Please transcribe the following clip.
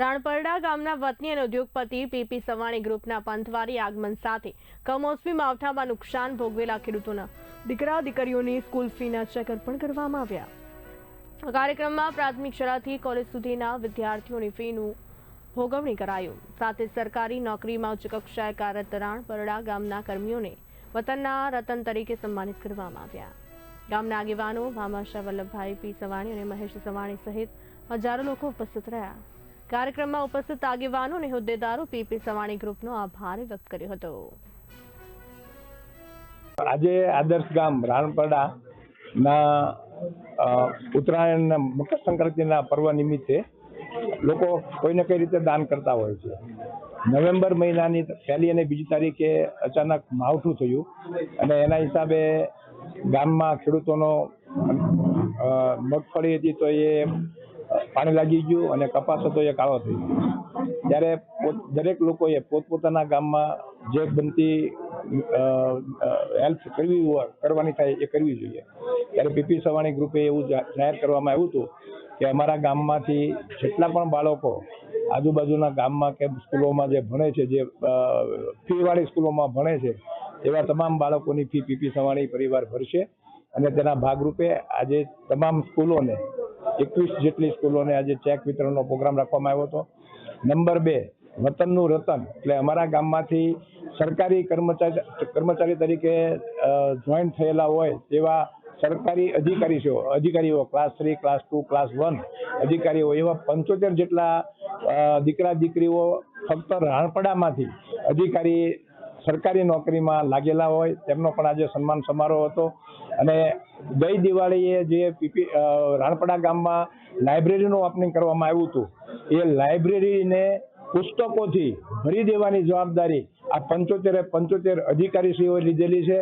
રાણપરડા ગામના વતની અને ઉદ્યોગપતિ પીપી સવાણી ગ્રુપના પંથવારી આગમન સાથે કમોસમી માવઠામાં નુકસાન ભોગવેલા ખેડૂતોના દીકરા દીકરીઓની સ્કૂલ ફીના ચેક અર્પણ કરવામાં આવ્યા. કાર્યક્રમમાં પ્રાથમિક શાળાથી કોલેજ સુધીના વિદ્યાર્થીઓની ફીનું ભોગવણી કરાયું. સાથે સરકારી નોકરીમાં ઉચ્ચ કક્ષાએ કાર્યરત રાણપરડા ગામના કર્મીઓને વતનના રતન તરીકે સન્માનિત કરવામાં આવ્યા. ગામના આગેવાનો ભામાશા વલ્લભભાઈ પી સવાણી અને મહેશ સવાણી સહિત હજારો લોકો ઉપસ્થિત રહ્યા. કાર્યક્રમમાં ઉપસ્થિત આગેવાનો અને હોદ્દેદારો પીપી સવાણી ગ્રુપનો આભાર વ્યક્ત કર્યો હતો. આજે આદર્શ ગામ રાણપરડા ના ઉત્તરાયણ મકર સંક્રાંતિના પર્વ નિમિત્તે લોકો કોઈને કઈ રીતે દાન કરતા હોય છે. નવેમ્બર મહિનાની પહેલી અને બીજી તારીખે અચાનક માવઠું થયું અને એના હિસાબે ગામમાં ખેડૂતોનો મગફળી હતી તો એ પાણી લાગી ગયું અને કપાસ હતો એ કાળો થઈ ગયો. ત્યારે દરેક લોકોએ પોતપોતાના ગામમાં જે બનતી હેલ્પ કરવી કરવાની થાય એ કરવી જોઈએ. ત્યારે પીપી સવાણી ગ્રુપે એવું જાહેર કરવામાં આવ્યું હતું કે અમારા ગામમાંથી જેટલા પણ બાળકો આજુબાજુના ગામમાં કે સ્કૂલોમાં જે ભણે છે, જે ફીવાળી સ્કૂલોમાં ભણે છે, એવા તમામ બાળકોની ફી પીપી સવાણી પરિવાર ભરશે અને તેના ભાગરૂપે આજે તમામ સ્કૂલોને એકવીસ જેટલી સ્કૂલોને આજે ચેક વિતરણનો પ્રોગ્રામ રાખવામાં આવ્યો હતો. નંબર બે, વતનનું રતન. એટલે અમારા ગામમાંથી સરકારી કર્મચારી કર્મચારી તરીકે જોઈન્ટ થયેલા હોય તેવા સરકારી અધિકારીઓ અધિકારીઓ class three class two class one અધિકારીઓ એવા પંચોતેર જેટલા દીકરા દીકરીઓ ફક્ત રાણપડામાંથી અધિકારી સરકારી નોકરીમાં લાગેલા હોય, તેમનો પણ આજે સન્માન સમારોહ હતો. અને ગઈ દિવાળીએ જે પીપી રાણપડા ગામમાં લાઇબ્રેરીનું ઓપનિંગ કરવામાં આવ્યું હતું, એ લાઇબ્રેરીને પુસ્તકોથી ભરી દેવાની જવાબદારી આ પંચોતેરે પંચોતેર અધિકારીશ્રીઓએ લીધેલી છે.